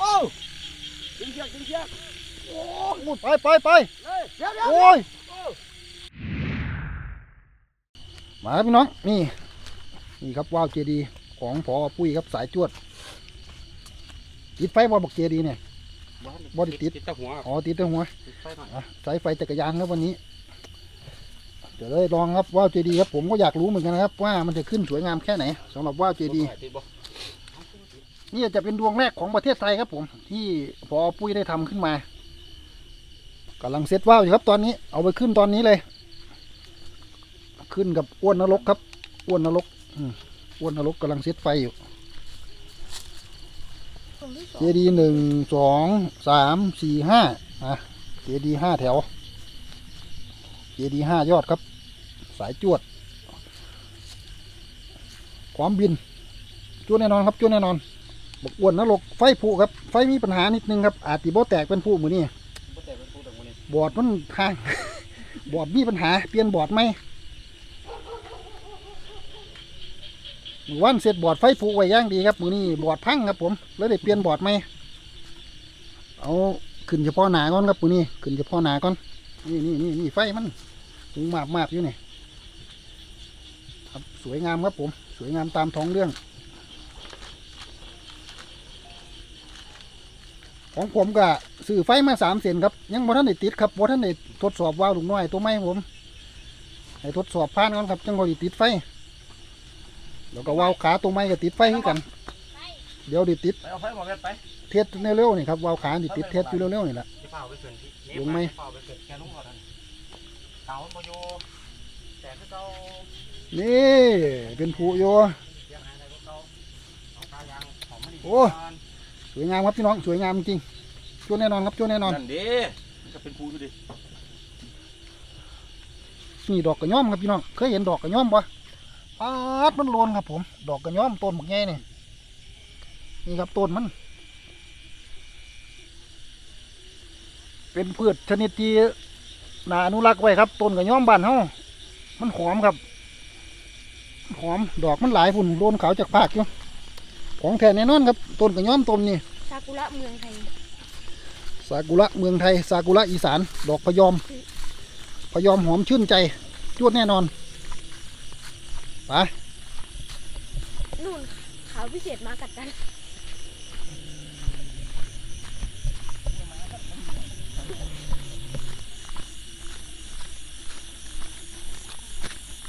โอ้ดึงเชือกดึงเชือกโอ้ไปไปไปเลยเดี๋ยวเดี๋ยวโอ้ยโอ้มาครับพี่น้องนี่นี่ครับว้าวเจดีของพอปุ้ยครับสายจวดติดไฟบอลบอกเจดีเนี่ยบ่ได้ติดติดแตะหัวอ๋อติดแต่หัวติดไฟหน่อยอะสายไฟจักรยานครับวันนี้เดี๋ยวเลยลองครับว่าวเจดีครับผมก็อยากรู้เหมือนกันนะครับว่ามันจะขึ้นสวยงามแค่ไหนสำหรับว่าวเจดีติดบ่ นี่จะเป็นดวงแรกของประเทศไทยครับผม ที่พอปุ้ยได้ทำขึ้นมากำลังเซตว่าวอยู่ครับตอนนี้ เอาไปขึ้นตอนนี้เลย ขึ้นกับอ้วนนรกครับ อ้วนนรกอ้วนนรกกำลังเซตไฟอยู่เจดีหนึ่งสองสามสี่ห้าอะเจดีห้าแถวเจดีห้ายอดครับ สายจวด ความบินจวดแน่นอนครับจวดแน่นอน บอกอ้วนนรกไฟผุครับ ไฟมีปัญหานิดนึงครับ อาจติโบแตกเป็นผู้มือนี่บ่แต่เป็นผู้ตรงนี้บอร์ดมันทางบอร์ดมีปัญหา เปลี่ยนบอร์ดไหมมือวันเสร็จบอร์ดไฟผุไว้อย่างดีครับมือนี้บอร์ดพังครับผม แล้วได้เปลี่ยนบอร์ดไหมเอาขึ้นเฉพาะหนาก่อนครับมือนี้ขึ้นเฉพาะหนาก่อนนี่นี่นี่นี่ไฟมันสูงมากมากๆอยู่นี่ครับสวยงามครับผม สวยงามตามท้องเรื่อง ของผมก็ซื้อไฟมาสามเส้นครับ ยังบ่ท่านได้ติดครับบ่ท่านได้ทดสอบวาล์วลูกน้อยตัวไม่ผมให้ทดสอบผ่านก่อนครับจังก็ได้ติดไฟ แล้วก็วาล์วขาตัวไม้ก็ติดไฟคือกัน เดี๋ยวไดิติดไปเอาไฟหมอแบบไปเทสเร็วๆนี่ครับวาล์วขาดิติดเทสอยู่เร็วๆนี่แหละที่เฝ้าไปเกินที่ลงไหมเฝ้าไปเกินแกลงก่อนนั่นเต่าบ่อยู่แต่ถ้าเก่านี่เป็นผู้โยเสียงหายอะไรก็เก่าเอาตายางหอมมันดีโอ้ส วยงามครับพี่น้องสวยงามจริงช่วยแน่นอนครับช่วยแน่นอนนั่นดิมันก็เป็นผู้อยู่ดินี่ดอกกระย่อมครับพี่น้องเคยเห็นดอกกระย่อมปะปาดมันโลนครับ ผม ดอกกระย่อมต้นบักแง่นี่นี่ครับต้นมัน เป็นพืชชนิดที่นาอนุรักษ์ไว้ครับต้นกระย่อมบ้านเฮามันหอมครับหอมดอกมันหลายฝุ่นโลนขาวจากภาคอยู่ ของแท้แน่นอนครับต้นกระย่อมต้นนี่ซากุระเมืองไทยซากุระเมืองไทยซากุระอีสาน ดอกพะยอมพะยอมหอมชื่นใจจวดแน่นอนไปนู่นขาวพิเศษมากัดกัน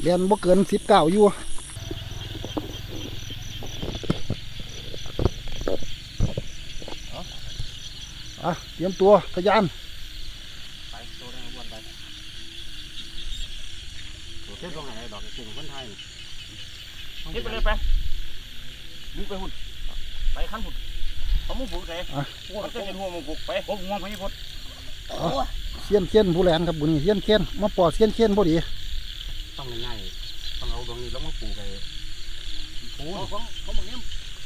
เรียนบ่เกินสิบเก้าอยู่ อะเตรียมตัวขยันไปโตได้อ้วนไปโตเทียบตรงไหนดอกเก่งคนไทยนี่ไปเลยไปดึงไปหุ่นไปขั้นหุ่นเขามุ่งผูกเลยมันจะเห็นหัวมุ่งผูกไปผมหัวไม่พ้นเซียนเซียนผู้แลนครับบุนี้เซียนเซียนมาปอดเซียนเซียนพอดีต้องง่ายๆต้องเอาดวงนี้แล้วมาปลูกไอ้ปูนของของมึงเนี่ย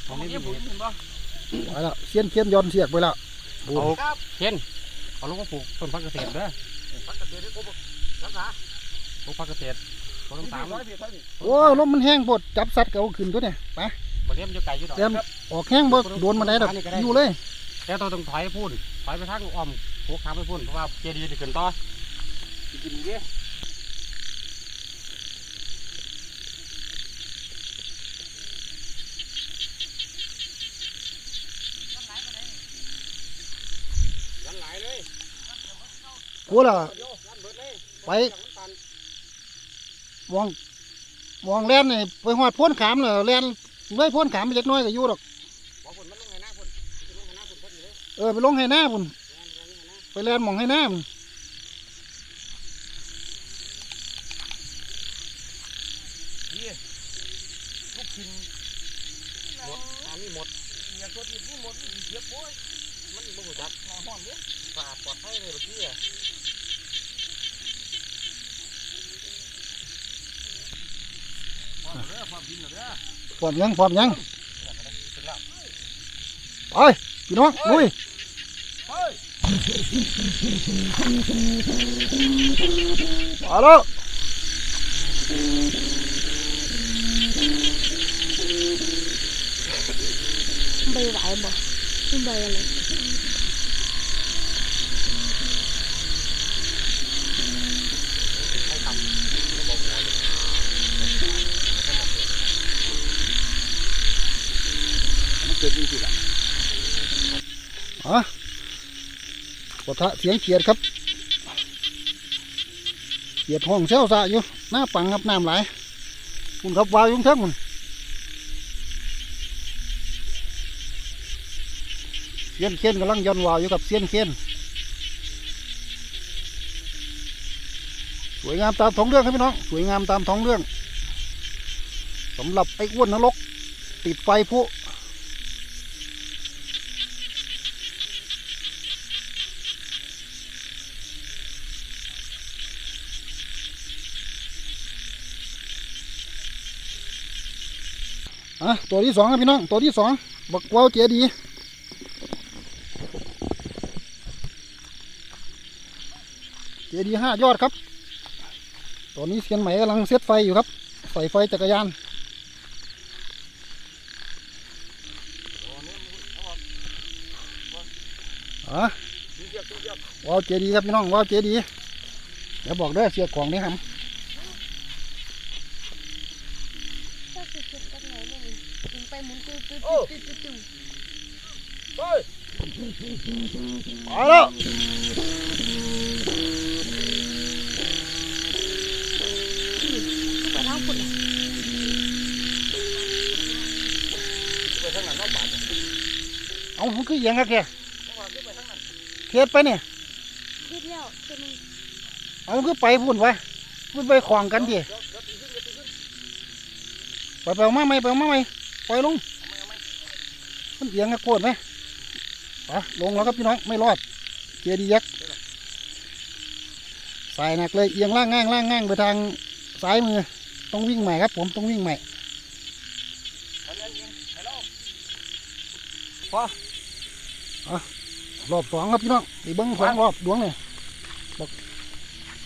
ของนี้ปูนเห็นปะไปแล้วเซียนเซียนย้อนเสียกไปแล้ว บุเอาเช่นเอาลูกมาปลูกต้นพักเกษตรเด้อพักเกษตรที่กูรักษาปลูกพักเกษตรต้นน้ำตาลโอ้ลมมันแห้งปดจับสัตว์ก็เอาขึ้นตัวเนี่ยไปมาเลี้ยงอยู่ไก่อยู่ดอกเตรียมออกแห้งบ่โดนมาได้ดอกอยู่เลยแต่ตัวต้องถอยพูนถอยไปทางอ้อมพวกทางไปพูนเพราะว่าเจดีย์จะขึ้นต่อกินเยอะยันหลายเลย กูล่ะยันเบิดเลยไปวางวางแล่นนี่ไปหอดพ้นขามเลยแล่นเลยพ้นขามไปเล็กน้อยก็อยู่ดอกบอกเออไปลงให้หน้าพุ่นไปแล่นหมองให้หน้าพุ่นลูกชิ้นหมดอันนี้หมดอย่างตัวที่หมดนี่เสียบโว้ยมันบ่หัวจักห้อนเนี่ยสะอาดปลอดภัยเลยเมื่อกี้อะ พร้อมแล้วความกินแล้วเด้อพร้อมยังพร้อมยังถึงแล้วไปพี่น้องลุยเฮ้ยมาแล้วใบไหวบ่ขึ้นใบอะไร เกิดจริงๆล่ะอะปะทะเสียงเขียดครับเขียดห้องเซลซะอยู่หน้าปังครับน้ำไหลคุณครับวาวยุ่งเทั้งคุณเสียนเขียนกำลังย้อนวาวอยู่กับเสียนเขียนสวยงามตามท้องเรื่องครับพี่น้องสวยงามตามท้องเรื่องสำหรับไอ้อ้วนนรกติดไฟผู้ อะตัวที่สองครับพี่น้อง ตัวที่สองบักวาวเจดีเจดีห้ายอดครับตอนนี้เซียนใหม่กำลังเซตไฟอยู่ครับ ใส่ไฟจักรยานอะจริงๆจริงวาวเจดีครับพี่น้องวาวเจดีเดี๋ยวบอกเด้อเสียของนี่ครับ ถ้าคือเก็บกันไหนเนี่ยมึงไป หมุนตื้อตื้ตื้ตื้ตื้อๆเฮ้ยมาแล้วไปทางปุ่นไปทางนั้นเนาะบาดเอามันคือเอียงครับแกเอาว่าขึ้นไปทางนั้นเทศไปเนี่ยคิดแล้วจะมึงเอามันคือไปพุ่นวะมันไปขวางกันดิไปไปเอามาไหมไปเอามาไหม ล่อยลงเอาไหมเอาไหมมันเอียงกระโกดไหมไปลงแล้วครับพี่น้องไม่รอดเจดียักษ์สายหนักเลยเอียงล่างง่างล่างง่างไปทางซ้ายมือต้องวิ่งใหม่ครับผมต้องวิ่งใหม่เอาเงินยิงไปแล้วรอบสองครับพี่น้องไอ้เบิ้งสองรอบดวงเนี่ยบอก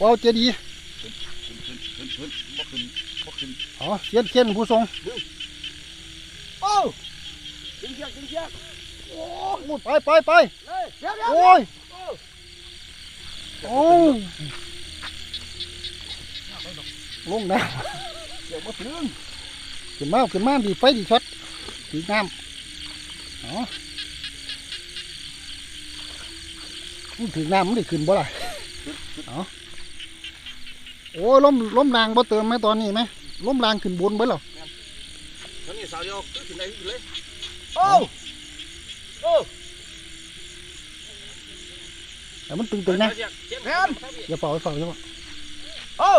ว้าวเจดีย์ขึ้นขึ้นขึ้นขึ้นบ่ขึ้นบ่ขึ้นอ๋อเสียนเขียนผู้ทรงโอ้ จริงๆจริงๆโอ้ไปไปไปเลยเดี๋ยวเดี๋ยวโอ้ยโอ้โอ้ลงน้เดี๋ยวบ่ถึงำขึ้นมาขึ้นมาดีไฟดีช็อตดีน้ำอ๋อมันถึงน้ำมันได้ขึ้นบ่ล่ะอ๋อโอ้ยล้มล้มรางบ่เติมไหมตอนนี้ไหมล้มรางขึ้นบนไปหรอตอนนี้สาวเดียวขึ้นได้ขึ้นเลย โอ้โอ้แต่มันตึงๆนะแพนอย่าเป่าอย่าเป่าอย่าเป่าโอ้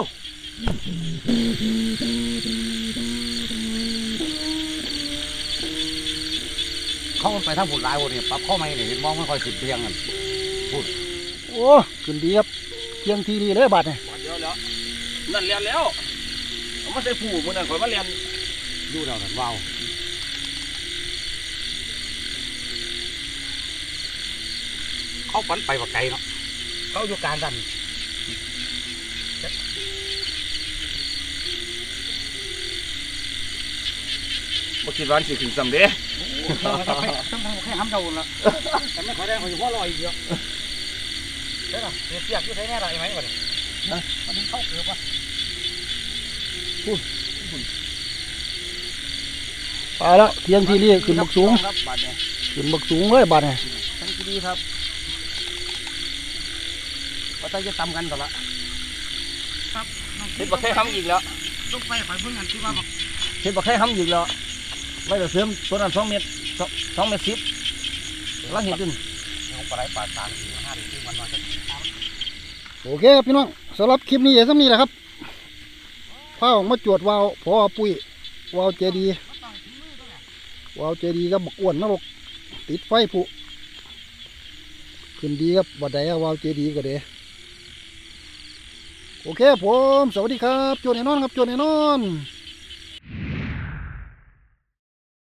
เขาไปทางผุดลายวันนี้ปรับเข้าไม่เนี่ยเห็นมองไม่ค่อยขึ้นเพียงกันโอ้ขึ้นดีครับเพียงทีดีเลยบาดเนี่ยบาดเดียวแล้วนั่นเรียนแล้วเอามาใส่ผูมือนั่นข่อยมาเรียนดูเรากันว้าว เขาฝันไปว่าไกลเนาะเขาอยู่กลารดันบ่คิดว่าสิขึ้นซ้ำเด้ต้องไปต้องไปให้ห้ำเท่าละแต่ไม่ค่อยได้เขาอยู่พ่อลอยอีกเยอะเด้อเสียเสียกอยู่ใช้แน่ไรไหมวะเนี่ยนะวันนี้เขาเกือบว่าไปแล้วเพียงทีดีขึ้นบักสูงครับบาดเนี่ยขึ้นบักสูงเลยบาดเนี่ยทั้งที่ดีครับ ว่าจะตำกันก่อนละเฮ็ดบ่แค่ทำอีกแล้วลูกไปคอยเพิ่งกันที่ว่าเฮ็ดบ่แค่ทำอีกแล้วไว้แต่เสริมตัวนั้น2เมตร2เมตร10แล้วเฮ็ดขึ้นเอาปลาไหลปลาตางสี่ห้าเดือนวันวันจะโอเคครับพี่น้องสำหรับคลิปนี้อย่าซ้ำนี้แหละครับพาออกมาจวดวาวพอปุ้ยวาวเจดีย์วาวเจดีย์ก็บักอ้วนนรกติดไฟผุขึ้นดีครับบัดใดอะวาวเจดีย์ก็เด้ โอเคผม สวัสดีครับจนแน่นอนครับจนแน่นอน